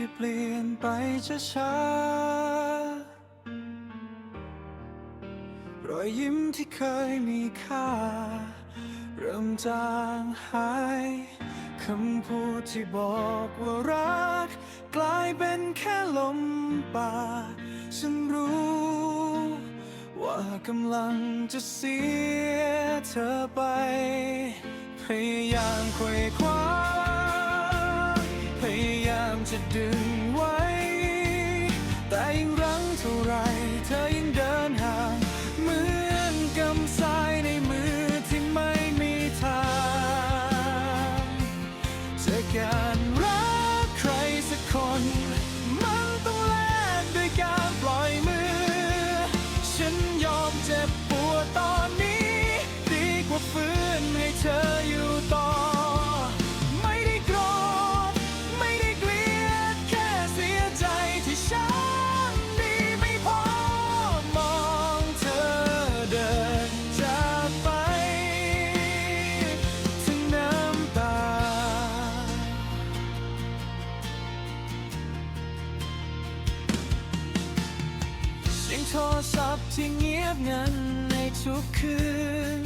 ที่เปลี่ยนไปช้าๆรอยยิ้มที่เคยมีค่า เริ่มจางหายคำพูดที่บอกว่ารัก กลายเป็นแค่ลมปากฉันรู้ ว่ากำลังจะเสียเธอไป พยายามควยคว้า ที่เงียบงันในทุกคืน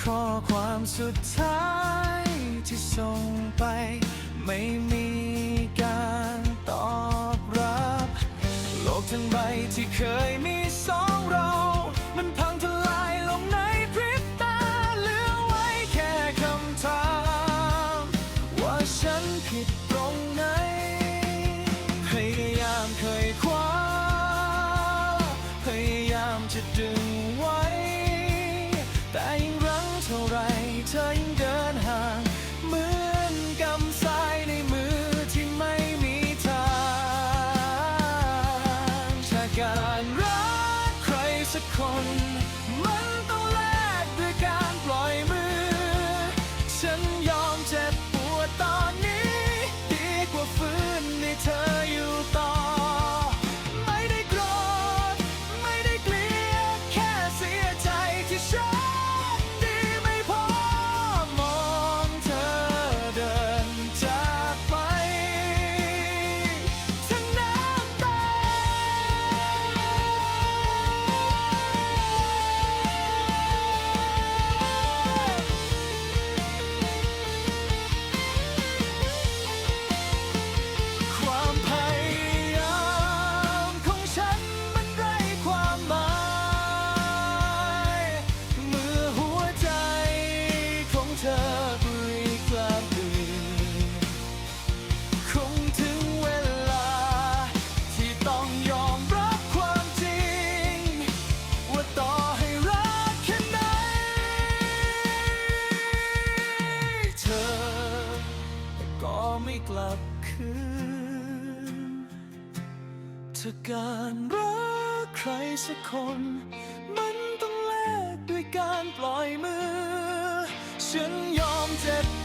ข้อความสุดท้ายที่ส่งไป ไม่มีการตอบรับ โลกทั้งใบที่เคยมีสองเรา มันพังทลายลงในพริบตาเหลือไว้แค่คำถาม ว่าฉันผิดตรงไหนพย การรักใครสักคน มันต้องแลกด้วยการปล่อยมือ ฉัน ถ้าการรักใครสักคน มันต้องแลกด้วยการปล่อยมือ ฉันยอมเจ็บ